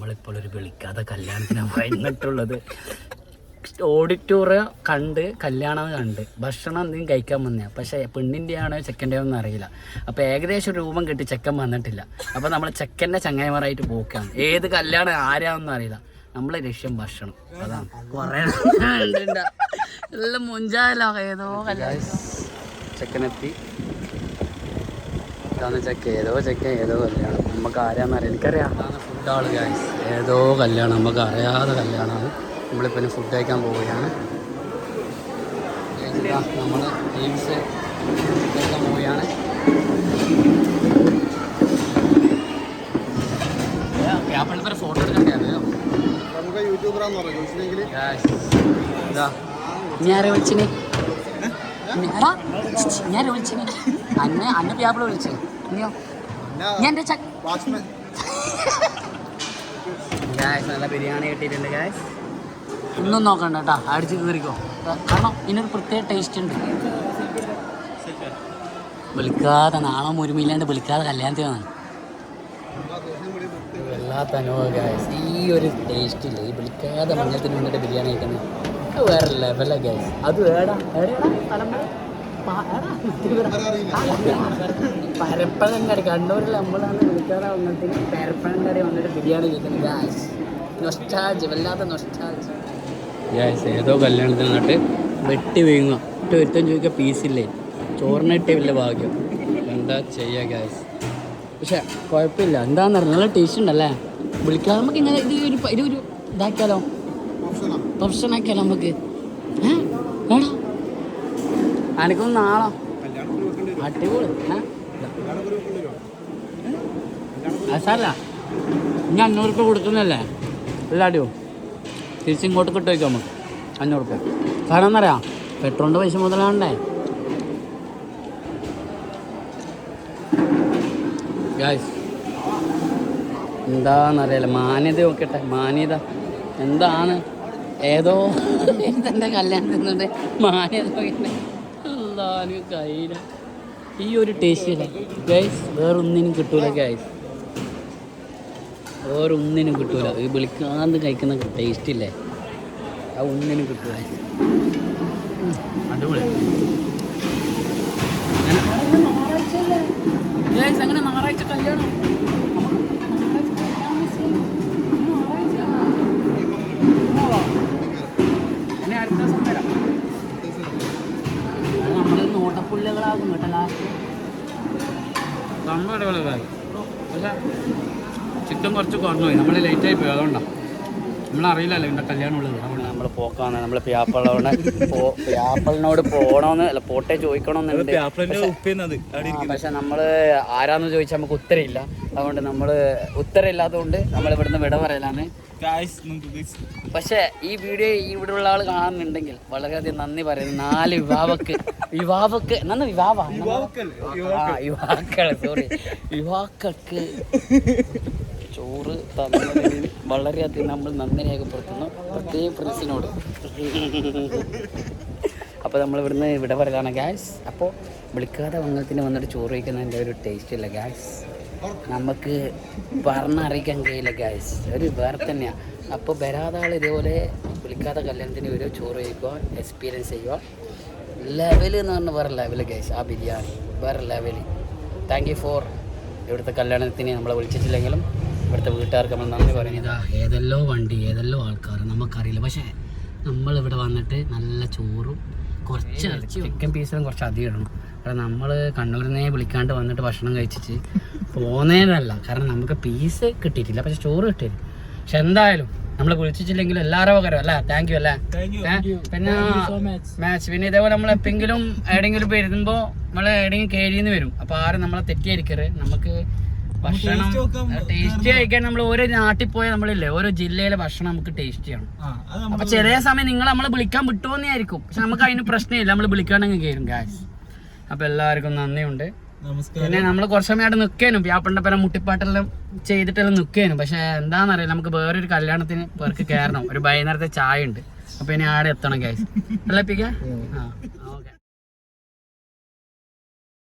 നമ്മളിപ്പോൾ ഒരു വിളിക്കാതെ കല്യാണത്തിനാണ് വന്നിട്ടുള്ളത്. ഓഡിറ്റോറിയം കണ്ട് കല്യാണം കണ്ട്. ഭക്ഷണം എന്തെങ്കിലും കഴിക്കാൻ വന്നേ പക്ഷേ പെണ്ണിന്റെ ആണോ ചെക്കന്റെ ആണോ അറിയില്ല. അപ്പോൾ ഏകദേശം രൂപം കിട്ടി ചെക്കൻ വന്നിട്ടില്ല. അപ്പോൾ നമ്മൾ ചെക്കന്റെ ചങ്ങായിമാരായിട്ട് പോക്കാണ്. ഏത് കല്യാണം ആരാണെന്ന് അറിയില്ല. നമ്മളെ ലക്ഷ്യം ഭക്ഷണം. അതാണ്. കുറേ. എല്ലാം മുഞ്ചാലോ ഏതോ കല്യാണം. ചെക്കനെത്തി. ഇതാണ് ചെക്ക് ഏതോ ചെക്ക ഏതോ കല്യാണം. നമുക്ക് ആരാന്നറിയാം എനിക്കറിയാം. അതാണ് ഫുഡ് ആൾ ഗൈസ് ഏതോ കല്യാണം. നമുക്ക് അറിയാതെ കല്യാണമാണ്. നമ്മളിപ്പോൾ ഫുഡ് കഴിക്കാൻ പോവുകയാണ്. നമ്മൾ ടീംസ് കഴിക്കാൻ പോവുകയാണ്. വ്യാപാരത്തിന് ഫോട്ടോ എടുക്കണ്ടേ അറിയോ നമുക്ക് യൂട്യൂബറാന്ന് പറഞ്ഞു ചോദിച്ചില്ലെങ്കിൽ ഇതാ ഞാൻ ആരെ വിളിച്ചിനി? ഞാൻ വിളിച്ചിനി? അന്നെ അന്നെ വ്യാപാരം വിളിച്ചേ. ഞാൻ നല്ല ബിരിയാണി കിട്ടിയിട്ടുണ്ട് ഗായ്സ് ഒന്നും നോക്കണ്ട കേട്ടോ അടിച്ച് കയറിക്കോ കാരണം ഇതിനൊരു പ്രത്യേക ടേസ്റ്റ് ഉണ്ട്. വിളിക്കാതെ നാണം ഒരുമയില്ലാണ്ട് വിളിക്കാതെ കല്യാണത്തിന് വന്നു വല്ലാത്ത അനുഭവം ഈ ഒരു ടേസ്റ്റ് ഇല്ല? ഈ വിളിക്കാതെ മഞ്ഞത്തിന് വന്നിട്ട് ബിരിയാണി കഴിക്കുന്നത്. വേറെ ലെവലാണ് ഗ്യാസ് അത് വേടാ എവിടെയാണ് സ്ഥലം പറ? കറി ഏടാ? കണ്ണൂരിൽ നമ്മളാണ് വിളിക്കാതെ വന്നിട്ട് പരപ്പഴം കറി വന്നിട്ട് ബിരിയാണി കഴിക്കുന്നത്. ഗായ്സ് നൊസ്റ്റാജ് വല്ലാത്ത നൊസ്റ്റാജ് ഗായ്സ് ഏതോ കല്യാണത്തിന് വന്നിട്ട് വെട്ടി വീങ്ങുക ഇട്ട് ഒരുത്തം ചോദിക്കുക പീസില്ലേ ചോറിനിട്ടേ വലിയ ഭാഗ്യം. എന്താ ചെയ്യുക ഗായ്സ് പക്ഷെ കുഴപ്പമില്ല. എന്താണെന്നറിയാം നല്ല ടേസ്റ്റ് ഉണ്ടല്ലേ? വിളിക്കാതെ നമുക്ക് ഇങ്ങനെ ഇത് ഒരു ഇതൊരു ഇതാക്കിയാലോ? ഓപ്ഷൻ ആക്കിയാലോ നമുക്ക്? ഏഹ് വേണോ? അനക്കൊന്ന് നാളോ? അടിപൊളി. അതല്ല ഇനി അഞ്ഞൂറ് രൂപ കൊടുക്കുന്നല്ലേ? എല്ലാടിയോ തിരിച്ചിങ്ങോട്ട് കിട്ടും വയ്ക്കാം നമുക്ക്. അഞ്ഞൂറ് രൂപ കാരണം എന്നറിയാം പെട്രോളിന്റെ പൈസ മുതലാണ്ടേ? ഗായ്സ് എന്താണെന്നറിയാലോ മാന്യത നോക്കട്ടെ. മാന്യത. എന്താണ്? ഏതോ എന്റെ കല്യാണത്തിനുണ്ട് മാന്യത നോക്കട്ടെ. എന്തായാലും കയ്യില? ഈ ഒരു ടേസ്റ്റില്ല ഗൈസ് വേറൊന്നിനും കിട്ടൂല ഗൈസ് വേറൊന്നിനും കിട്ടൂല. ഈ വിളിക്കാണ്ട് കഴിക്കുന്ന ടേസ്റ്റ് ഇല്ലേ? ആ ഒന്നിനും കിട്ടൂല. അങ്ങനെ ഞായറാഴ്ച കല്യാണം. നോട്ടപ്പുള്ളികളാകും കേട്ടോ ലാസ്റ്റ് സംഭവം അടിപൊളിയായി. പക്ഷേ ചിക്കൻ കുറച്ച് കുറഞ്ഞു പോയി. നമ്മൾ ലേറ്റായി പോയി. അതുകൊണ്ടാണ് നമ്മളറിയില്ലല്ലോ ഇവിടെ കല്യാണം ഉള്ളത്. നമ്മൾ പോക്കാണ് നമ്മൾ പ്യാപ്പിളോട് പ്യാപ്പളിനോട് പോകണമെന്ന് അല്ല പോട്ടെ ചോദിക്കണമെന്നുണ്ട് പക്ഷെ- നമ്മൾ ആരാന്ന് ചോദിച്ചാൽ നമുക്ക് ഉത്തരമില്ല. അതുകൊണ്ട് നമ്മൾ ഉത്തരമില്ലാത്തതുകൊണ്ട് നമ്മൾ ഇവിടുന്ന് വിട പറയലാണ്. പക്ഷെ ഈ വീഡിയോ ഇവിടെ ഉള്ള ആൾ കാണുന്നുണ്ടെങ്കിൽ വളരെയധികം നന്ദി പറയുന്നു. നാല് വിവാഹക്ക് വിവാഹക്ക് നന്ന് വിവാഹ ആ യുവാക്കൾ സോറി യുവാക്കൾക്ക് ചോറ് വളരെയധികം നമ്മൾ നന്ദി രേഖപ്പെടുത്തുന്നു. പ്രത്യേക ഫ്രണ്ട്സിനോട്. അപ്പോൾ നമ്മൾ ഇവിടുന്ന് ഇവിടെ പറയുകയാണ് ഗ്യാസ് അപ്പോൾ വിളിക്കാതെ വന്നതിന് വന്നിട്ട് ചോറ് കഴിക്കുന്നതിന്റെ ഒരു ടേസ്റ്റ് ഇല്ല ഗ്യാസ് നമുക്ക് പറഞ്ഞറിയിക്കാൻ കഴിയില്ല ഗ്യാസ് ഒരു വേറെ തന്നെയാണ് അപ്പോൾ വരാതെ ആൾ ഇതേപോലെ വിളിക്കാതെ കല്യാണത്തിന് വരും ചോറ് കഴിക്കുക എക്സ്പീരിയൻസ് ചെയ്യുക ലെവൽ എന്ന് പറഞ്ഞാൽ വേറെ ലെവൽ ഗ്യാസ് ആ ബിരിയാണി. വേറെ ലെവൽ താങ്ക് യു ഫോർ ഇവിടുത്തെ കല്യാണത്തിന് നമ്മളെ വിളിച്ചിട്ടില്ലെങ്കിലും ഇവിടുത്തെ വീട്ടുകാർക്ക് നമ്മൾ നന്ദി പറയുന്നത് ഇതാ ഏതെല്ലോ വണ്ടി ഏതെല്ലോ ആൾക്കാർ നമുക്കറിയില്ല. പക്ഷേ നമ്മളിവിടെ വന്നിട്ട് നല്ല ചോറും കുറച്ച് ചിക്കൻ പീസും കുറച്ച് അധികം ഇടണം. കാരണം നമ്മൾ കണ്ണൂരിൽ നിന്നേ വിളിക്കാണ്ട് വന്നിട്ട് ഭക്ഷണം കഴിച്ചിട്ട് പോന്നേനല്ല. കാരണം നമുക്ക് പീസ് കിട്ടിയിട്ടില്ല. പക്ഷെ ചോറ് കിട്ടിയില്ല. പക്ഷെ എന്തായാലും നമ്മൾ വിളിച്ചിട്ടില്ലെങ്കിൽ എല്ലാവരും പകരം അല്ലേ? താങ്ക് യു അല്ലേ? പിന്നെ മാച്ച് പിന്നെ ഇതേപോലെ നമ്മൾ എപ്പെങ്കിലും എവിടെയെങ്കിലും വരുമ്പോൾ നമ്മൾ എവിടെയെങ്കിലും കയറിയെന്ന് വരും. അപ്പോൾ ആരും നമ്മളെ തെറ്റിയായിരിക്കരുത്. നമുക്ക് ഭക്ഷണം ടേസ്റ്റ് കഴിക്കാൻ നമ്മൾ ഓരോ നാട്ടിൽ പോയാൽ നമ്മളില്ലേ ഓരോ ജില്ലയിലെ ഭക്ഷണം നമുക്ക് ടേസ്റ്റ് ചെയ്യണം. അപ്പൊ ചെറിയ സമയം നിങ്ങൾ നമ്മളെ വിളിക്കാൻ വിട്ടുപോന്നായിരിക്കും പക്ഷെ നമുക്ക് അതിന് പ്രശ്നമില്ല. നമ്മൾ വിളിക്കാണെങ്കിൽ കയറും ഗാസ് അപ്പൊ എല്ലാവർക്കും നന്ദിയുണ്ട്. പിന്നെ നമ്മൾ കുറച്ച് സമയമായിട്ട് നിൽക്കാനും വ്യാപ്പണ്ട പല മുട്ടിപ്പാട്ടെല്ലാം ചെയ്തിട്ടെല്ലാം നിൽക്കാനും പക്ഷെ എന്താണെന്നറിയില്ല നമുക്ക് വേറൊരു കല്യാണത്തിന് പേർക്ക് കയറണം ഒരു വൈകുന്നേരത്തെ ചായ ഉണ്ട് അപ്പൊ ഇനി ആടെ എത്തണം ഗാസ് വെള്ളപ്പിക്ക ആ ഓക്കെ.